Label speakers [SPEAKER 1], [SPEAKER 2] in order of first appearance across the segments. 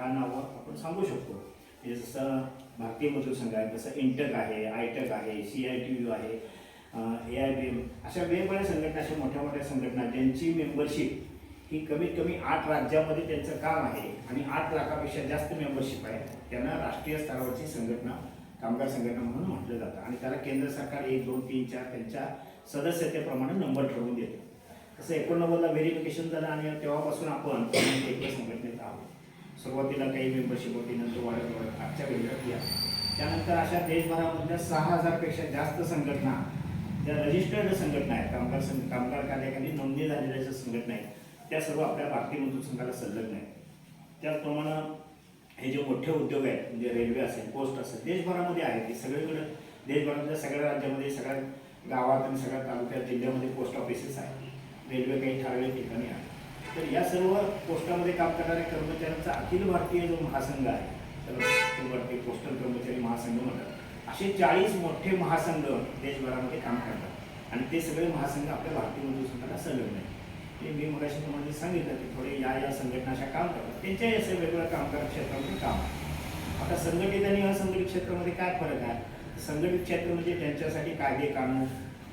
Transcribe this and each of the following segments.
[SPEAKER 1] दहा नावं आपण सांगू शकतो. म्हणजे जसं भारतीय मजूर संघ आहे जसं इंटक आहे आयटक आहे सी आय टी यू आहे ए आय बी एम अशा वेगवेगळ्या संघटना अशा मोठ्या मोठ्या संघटना ज्यांची मेंबरशिप ही कमीत कमी आठ राज्यामध्ये त्यांचं काम आहे आणि आठ लाखापेक्षा जास्त मेंबरशिप आहे त्यांना राष्ट्रीय स्तरावरची संघटना कामगार संघटना म्हणून म्हटलं जातं. आणि त्याला केंद्र सरकार एक दोन तीन चार त्यांच्या सदस्यतेप्रमाणे नंबर ठरवून देतं. तसं एकोणनव्वदला व्हेरिफिकेशन झालं आणि तेव्हापासून आपण एकल्या संघटनेत आहोत. सुरुवातीला काही मेंबरशिप होती नंतर वाढत वाढत आजच्या घडीला ती आहे. त्यानंतर अशा देशभरामधल्या सहा हजारपेक्षा जास्त संघटना ज्या रजिस्टर्ड संघटना आहेत कामगार संघ कामगार कार्याखाली नोंदणी झालेल्या ज्या संघटना आहेत त्या सर्व आपल्या भारतीय मजदूर संघाला संलग्न आहेत त्याचप्रमाणे हे जे मोठे उद्योग आहेत म्हणजे रेल्वे असेल पोस्ट असेल देशभरामध्ये आहेत ते सगळीकडे. देशभरातल्या सगळ्या राज्यामध्ये सगळ्या गावात आणि सगळ्या तालुक्यात जिल्ह्यामध्ये पोस्ट ऑफिसेस आहेत. रेल्वे काही ठराविक ठिकाणी आहे तर या सर्व पोस्टामध्ये काम करणाऱ्या कर्मचाऱ्यांचा अखिल भारतीय जो महासंघ आहे त्याला अखिल भारतीय पोस्टल कर्मचारी महासंघ म्हणतात. असे चाळीस मोठे महासंघ देशभरामध्ये काम करतात. आणि ते सगळे महासंघ आपल्या भारतीय मजूर संघाला संलग्न आहे ते मी मगाशी तुम्हाला सांगितलं की थोडे या या संघटना अशा काम करतात. त्यांच्याही असे वेगवेगळ्या कामगार क्षेत्रामध्ये काम आहे. आता संघटित आणि असंघटित क्षेत्रामध्ये काय फरक आहे? संघटित क्षेत्र म्हणजे त्यांच्यासाठी कायदे कानून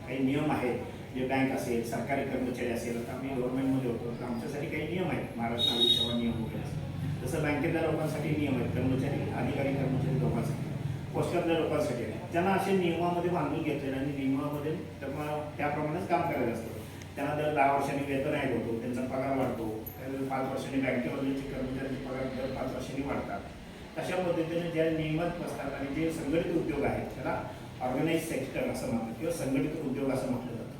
[SPEAKER 1] काही नियम आहेत. जे बँक असेल सरकारी कर्मचारी असेल आता आम्ही गव्हर्नमेंटमध्ये होतो तर आमच्यासाठी काही नियम आहेत. महाराष्ट्र नागरिक सेवा नियम वगैरे. असेल तसं बँकेतल्या लोकांसाठी नियम आहेत कर्मचारी अधिकारी कर्मचारी लोकांसाठी पोस्टातल्या लोकांसाठी. आहेत त्यांना असे नियमामध्ये बांधून घेतलेलं आणि नियमामध्ये त्यांना त्याप्रमाणेच काम करायचं असतं. त्यांना दर दहा वर्षांनी वेतन ॲड होतो त्यांचा पगार वाढतो. पाच वर्षांनी बँकेमधले कर्मचाऱ्यांचे पगार दर पाच वर्षांनी वाढतात. तशा पद्धतीने ज्या नियमात बसतात आणि जे संघटित उद्योग आहेत त्याला ऑर्गनाईज सेक्टर असं म्हणतात किंवा संघटित उद्योग असं म्हटलं जातं.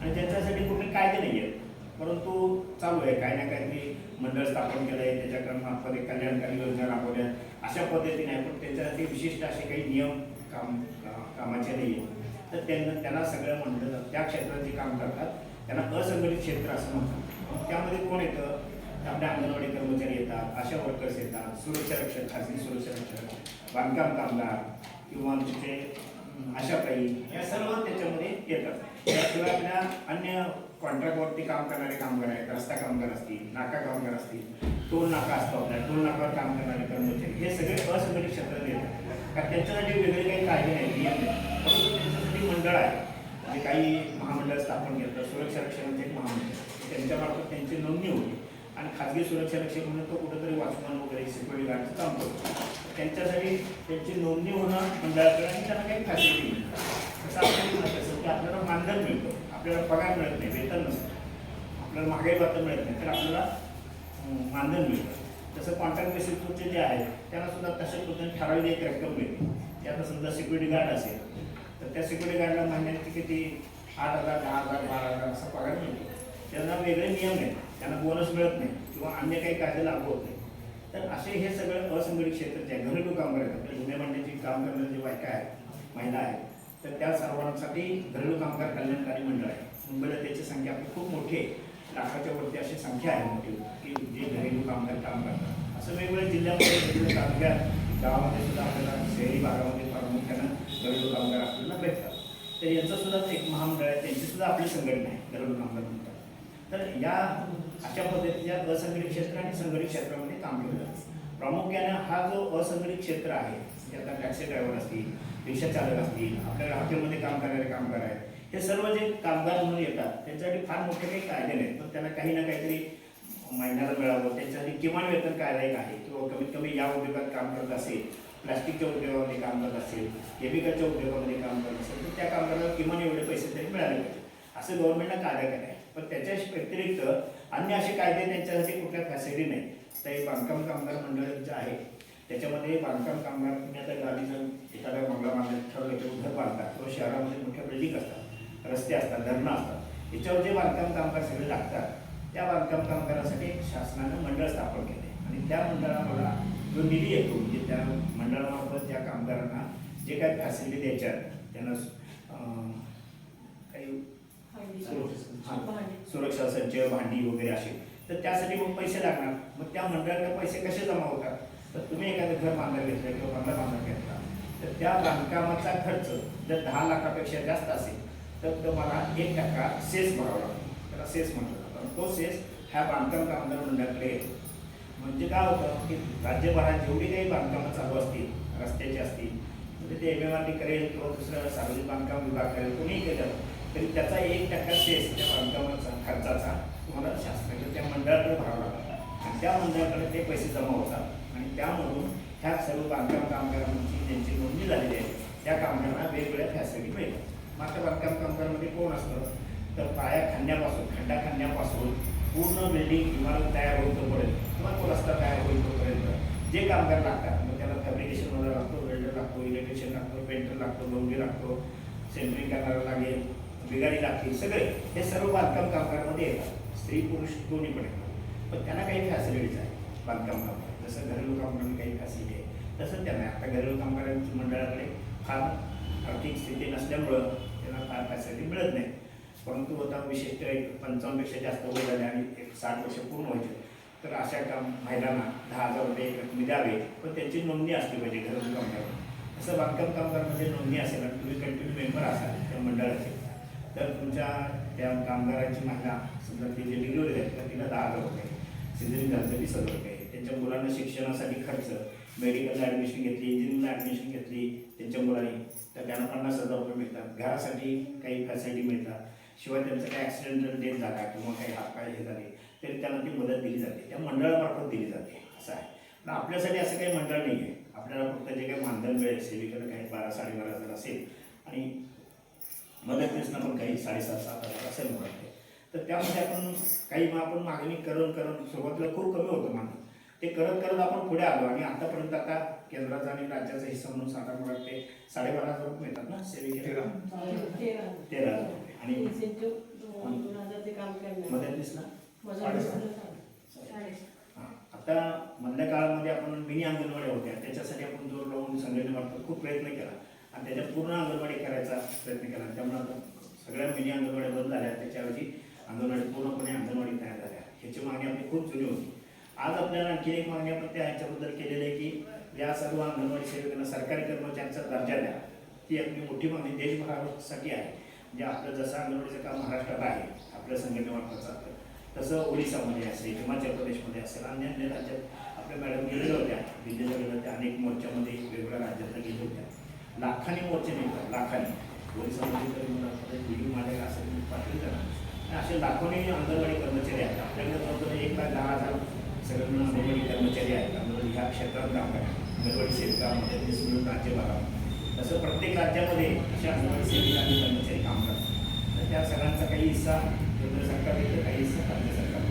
[SPEAKER 1] आणि त्यांच्यासाठी कुठले कायदे नाही आहेत परंतु चालू आहे काही ना काहीतरी मंडळ स्थापन केलं आहे त्याच्याकडून मार्फत एक कल्याणकारी योजना राबवल्या अशा पद्धतीने आहे पण त्याच्यासाठी विशिष्ट असे काही नियम काम कामाचे नाही आहेत तर त्यांना त्यांना सगळं म्हणलं जातं त्या क्षेत्रात जे काम करतात. त्यांना असंघटित क्षेत्र असं म्हणतात. त्यामध्ये कोण येतं? आपल्या अंगणवाडी कर्मचारी येतात आशा वर्कर्स येतात. सुरक्षा रक्षक खासगी सुरक्षा रक्षक बांधकाम कामगार किंवा तिथे अशा काही या सर्व त्याच्यामध्ये येतात. त्याशिवाय आपल्या अन्य कॉन्ट्रॅक्टवरती काम करणारे कामगार आहेत रस्ता कामगार असतील नाका कामगार असतील टोल नाका असतो आपल्या टोल नाकावर काम करणारे कर्मचारी हे सगळे असंघटित क्षेत्रात येतात कारण त्यांच्यासाठी वेगळे काही कायदे नाही नियम नाही परंतु त्यांच्यासाठी मंडळ आहे. म्हणजे काही महामंडळ स्थापन केलं सुरक्षा रक्षणाचे एक महामंडळ त्यांच्यामार्फत त्यांची नोंदणी होती. आणि खाजगी सुरक्षा रक्षक म्हणून तो कुठेतरी वाचमान वगैरे सिक्युरिटी गार्डचं काम करतो. त्यांच्यासाठी त्यांची नोंदणी होणं मंडळाकडे आणि त्यांना काही फॅसिलिटी मिळतात तसं आपल्याला म्हणत असेल की आपल्याला मानधन मिळतं आपल्याला पगार मिळत नाही वेतन नसतं. आपल्याला महागाई भत्ता मिळत नाही तर आपल्याला मानधन मिळतं. तसं कॉन्ट्रॅक्ट बेसिसवरचे जे आहेत त्यांना सुद्धा तशा पद्धतीने ठराविक एक रक्कम मिळते. ते आता समजा सिक्युरिटी गार्ड असेल तर त्या सिक्युरिटी गार्डला महिन्याची किती? आठ हजार दहा हजार बारा हजार असा पगार मिळतो. त्यांना वेगळे नियम आहेत. त्यांना बोनस मिळत नाही किंवा अन्य काही कायदे लागू होत नाही. तर असे हे सगळं असंघटित क्षेत्र जे आहे, घरेलू कामगार आहेत आपल्या जुन्या भांड्याची काम करणारे जे बायका आहेत महिला आहेत तर त्या सर्वांसाठी घरेलू कामगार कल्याणकारी मंडळ आहे. मुंबईला त्याची संख्या आपली खूप मोठी आहे. लाखाच्या वरती अशी संख्या आहे मोठी की जे घरेलू कामगार काम करतात. असं वेगवेगळ्या जिल्ह्यामध्ये वेगवेगळ्या तालुक्यात गावामध्ये सुद्धा आपल्याला शहरी भागामध्ये प्रामुख्यानं घरेलू कामगार आपल्याला भेटतात. तर यांचं सुद्धा एक महामंडळ आहे त्यांची सुद्धा आपली संघटना आहे घरेलू कामगार म्हणतात तर या अशा पद्धतीच्या असंघटित क्षेत्र आणि संघटित क्षेत्रामध्ये काम केलं जातं. प्रामुख्याने हा जो असंघटित क्षेत्र आहे म्हणजे आता टॅक्सी ड्रायव्हर असतील रिक्षा चालक असतील आपल्या हॉटेलमध्ये काम करणारे कामगार आहेत हे सर्व जे कामगार म्हणून येतात त्यांच्यासाठी फार मोठे काही कायदे नाहीत पण त्यांना काही ना काहीतरी महिन्याला मिळावं त्यांच्यासाठी किमान वेतन कायदा एक आहे किंवा कमीत कमी या उद्योगात काम करत असेल प्लास्टिकच्या उद्योगामध्ये काम करत असेल केमिकलच्या उद्योगामध्ये काम करत असेल तर त्या कामगाराला किमान एवढे पैसे तरी मिळाले पाहिजे असं गव्हर्नमेंटला कायदा करायला आहे पण त्याच्या व्यतिरिक्त अन्य असे कायदे त्यांच्यासाठी कुठल्या फॅसिलिटी नाही. तर हे बांधकाम कामगार मंडळ जे आहे त्याच्यामध्ये बांधकाम कामगार तुम्ही आता गाडी जर एखाद्या बंगला बांधण्यात ठरवलं की घर बांधतात. किंवा शहरामध्ये मोठ्या बिल्डिंग असतात रस्ते असतात धरणं असतात. याच्यावर जे बांधकाम कामगार सगळे लागतात त्या बांधकाम कामगारासाठी शासनानं मंडळ स्थापन केले आणि त्या मंडळाला जो निधी येतो म्हणजे त्या मंडळामार्फत त्या कामगारांना जे काय फॅसिलिटी द्यायच्या आहेत, त्यांना सुरक्षा संच भांडी. वगैरे असे. तर त्यासाठी मग पैसे लागणार. मग त्या मंडळाला पैसे कसे जमा होतात? तर तुम्ही एखादं घर बांधायला घेतलं किंवा बंगला बांधायला घेतला तर त्या बांधकामाचा खर्च जर दहा लाखापेक्षा जास्त असेल तर तुम्हाला एक टक्का सेस भरावा लागतो. त्याला सेस म्हटलं जातं. तो सेस ह्या बांधकाम कामगार मंडळाकडे येतो. म्हणजे काय होतं की राज्यभरात जेवढी काही बांधकामं चालू असतील रस्त्याची असतील म्हणजे ते एम एम आर टी करेल किंवा दुसरं सार्वजनिक बांधकाम विभाग करेल कोणीही केलं तरी त्याचा एक टक्का सेस त्या बांधकामाचा खर्चाचा तुम्हाला शासनाकडे त्या मंडळाकडे भरावा लागतो. आणि त्या मंडळाकडे ते पैसे जमा होतात. आणि त्यामधून ह्या सर्व बांधकाम कामगारांची ज्यांची नोंदणी झालेली आहे त्या कामगारांना वेगवेगळ्या फॅसिलिटी मिळतात. मात्र बांधकाम कामगारांमध्ये कोण असतं? तर पाया खांद्यापासून खड्डा खंड्यापासून पूर्ण बिल्डिंग इमारत तयार होईल तोपर्यंत किंवा तो रस्ता तयार होईल तोपर्यंत? जे कामगार लागतात मग त्याला फॅब्रिकेशन वगैरे लागतो वेल्डर लागतो इलेक्ट्रिशियन लागतो पेंटर लागतो लोंगी लागतो सेंटरिंग करणारा लागेल. बिघाडी लागतील. सगळे. हे सर्व बांधकाम कामगारांमध्ये येतात. स्त्री पुरुष दोन्ही पण येतात. पण त्यांना काही फॅसिलिटीज आहे बांधकाम कामगार जसं घरेलू कामगारांना काही फॅसिलिटी आहे तसं त्यांना आता घरेलू कामगारांच्या मंडळाकडे फार आर्थिक स्थिती नसल्यामुळं त्यांना फार फॅसिलिटी मिळत नाही. परंतु आता विशेषतः एक पंचावन्नपेक्षा जास्त वय झाले आणि एक साठ वर्ष पूर्ण व्हायचे. तर अशा काम महिलांना दहा हजार रुपये रकमी द्यावे. पण त्यांची नोंदणी असली पाहिजे घरेलू कामगार असं बांधकाम कामगारमध्ये नोंदणी असेल आणि तुम्ही कंटिन्यू मेंबर असाल त्या मंडळाचे तर तुमच्या त्या कामगारांची महिला समजा ती जे डिलिव्हरी झाली तर तिला दहा हजार रुपये. सिजरिंग झालं वीस हजार रुपये त्यांच्या मुलांना शिक्षणासाठी खर्च. मेडिकलला ॲडमिशन घेतली इंजिनिअरिंगला ॲडमिशन घेतली त्यांच्या मुलांनी. तर त्यांना पन्नास हजार रुपये मिळतात. घरासाठी काही फॅसिलिटी मिळतात. शिवाय त्यांचं काही ॲक्सिडेंटल डेथ झाला किंवा काही हातपाय हे झाले तरी त्यांना ती मदत दिली जाते. त्या मंडळामार्फत दिली जाते. असं आहे. पण आपल्यासाठी असं काही मंडळ नाही आहे आपल्याला फक्त जे काही मानधन मिळेल सेविकेला काही बारा साडेबारा हजार असेल आणि मदतनीसनं पण काही साडेसात सात हजार असेल मला वाटते तर त्यामध्ये आपण काही मग आपण मागणी करून करून सुरुवातीला खूप कमी होतं मागणी. ते करत करत आपण पुढे आलो आणि आतापर्यंत आता केंद्राचा आणि राज्याचा हिस्सा म्हणून साठा मला वाटते साडेबारा हजार रुपये मिळतात ना सेविकेला तेरा. हजार. रुपये. आणि मदतनीसला. आता मधल्या काळामध्ये आपण मिनी अंगणवाड्या होत्या. त्याच्यासाठी आपण जोर लावून संघटनेमार्फत खूप प्रयत्न केला. आणि त्याच्यात पूर्ण अंगणवाडी करायचा प्रयत्न केला. त्यामुळे आता सगळ्या मिनी अंगणवाड्या बंद झाल्या. त्याच्याऐवजी अंगणवाडी पूर्णपणे अंगणवाडी तयार झाल्या. ह्याची मागणी आपली खूप जुनी होती. आज आपल्याला आणखी एक मागणी आपण त्या ह्याच्याबद्दल केलेली आहे की या सर्व अंगणवाडी सेविकांना सरकारी कर्मचाऱ्यांचा दर्जा द्या. ती आपली मोठी मागणी देशभरासाठी आहे. म्हणजे आपलं जसं अंगणवाडीचं काम महाराष्ट्रात आहे आपल्या संघटनेमार्फत चालतं तसं ओडिसामध्ये असेल हिमाचल प्रदेशमध्ये असेल अन्य अन्य राज्यात आपल्या मॅडम गेलेल्या होत्या. दिल्लीला गेल्या होत्या. अनेक मोर्चामध्ये वेगवेगळ्या राज्यातल्या गेल्या होत्या. लाखांनी मोर्चे निघतात लाखांनी. ओडिसामध्ये तरी मला व्हिडिओ माझ्याकडे करा आणि असे लाखोने अंगणवाडी कर्मचारी आहेत. आपल्याकडे जवळजवळ एक लाख दहा हजार सगळे अंगणवाडी कर्मचारी आहेत. अंगणवाडी ह्या क्षेत्रात काम करतात. अंगणवाडी सेविका मदतनीस मिळून राज्यभरात. तसं प्रत्येक राज्यामध्ये अशा अंगणवाडी सेविका आणि कर्मचारी काम करतात. तर त्या सगळ्यांचा काही हिस्सा केंद्र सरकार देतं काही हिस्सा राज्य सरकार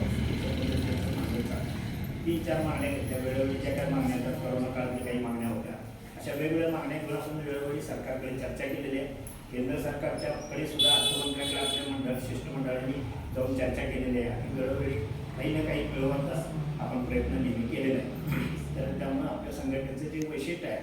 [SPEAKER 1] तीन चार मागण्या त्या वेळोवेळी ज्या काही मागण्या आहेत करोना काळातील काही मागण्या होत्या अशा वेगवेगळ्या मागण्या घेऊन आपण वेळोवेळी सरकारकडे चर्चा केलेली आहे. केंद्र सरकारच्याकडे सुद्धा अर्थमंत्र्याकडे आपल्या मंडळ शिष्टमंडळांनी जाऊन चर्चा केलेली आहे. आणि वेळोवेळी काही ना काही मिळवण्याचा आपण प्रयत्न नेहमी केलेला आहे. तर त्यामुळे आपल्या संघटनेचं जे वैशिष्ट्य आहे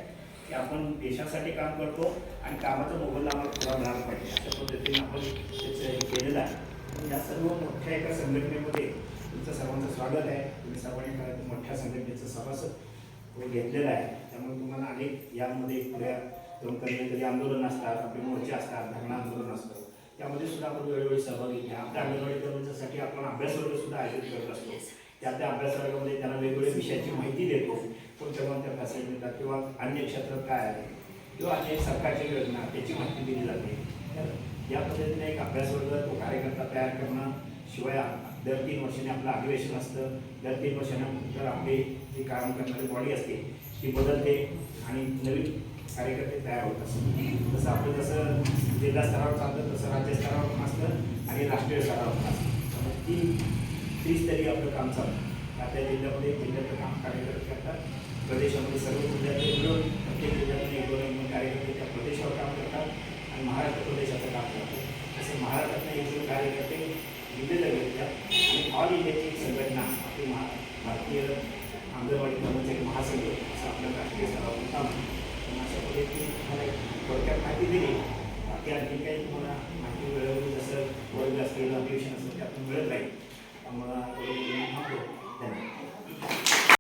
[SPEAKER 1] की आपण देशासाठी काम करतो आणि कामाचा मोबदला आम्हाला पुरा मिळाला पाहिजे. अशा पद्धतीने आपण त्याचं हे केलेलं आहे. या सर्व मोठ्या एका संघटनेमध्ये तुमचं सर्वांचं स्वागत आहे. तुम्ही सर्वांनी मोठ्या संघटनेचं सभासद घेतलेलं आहे. त्यामुळे तुम्हाला अनेक यामध्ये पुढ्या कधी कधी आंदोलन असतात आपले मोर्चे असतात धरणा आंदोलन असतं. त्यामध्ये सुद्धा आपण वेळोवेळी सहभागी घ्या. आपल्या अंगणवाडी कर्मचाऱ्यांसाठी आपण अभ्यास वर्ग सुद्धा आयोजित करत असतो. त्या त्या अभ्यास वर्गामध्ये त्यांना वेगवेगळ्या विषयाची माहिती देतो. कोणत्या कोणत्या फॅसिलिटी मिळतात किंवा अन्य क्षेत्रात काय आहे. किंवा अन्य सरकारच्या योजना त्याची माहिती दिली जाते. तर या पद्धतीने एक अभ्यास वर्ग तो कार्यकर्ता तयार करणं शिवाय दर तीन वर्षांनी आपलं अधिवेशन असतं. दर तीन वर्षानंतर आपली जी काम करणारी बॉडी असते ती बदलते आणि नवीन कार्यकर्ते तयार होतात. जसं आपलं जसं जिल्हा स्तरावर चालतं तसं राज्य स्तरावर असतं आणि राष्ट्रीय स्तरावर असतं. ती त्रिस्तरीय आपलं काम चालतं. आपल्या जिल्ह्यामध्ये जिल्ह्याचं काम कार्यकर्ते करतात. प्रदेशामध्ये सर्व जिल्ह्यातले मिळून प्रत्येक जिल्ह्यातून एक दोन एक दोन कार्यकर्ते त्या प्रदेशावर काम करतात आणि महाराष्ट्र प्रदेशाचं काम करतात. तसे महाराष्ट्रातले एक दोन कार्यकर्ते विविध गेल्या आणि ऑल इंडियाची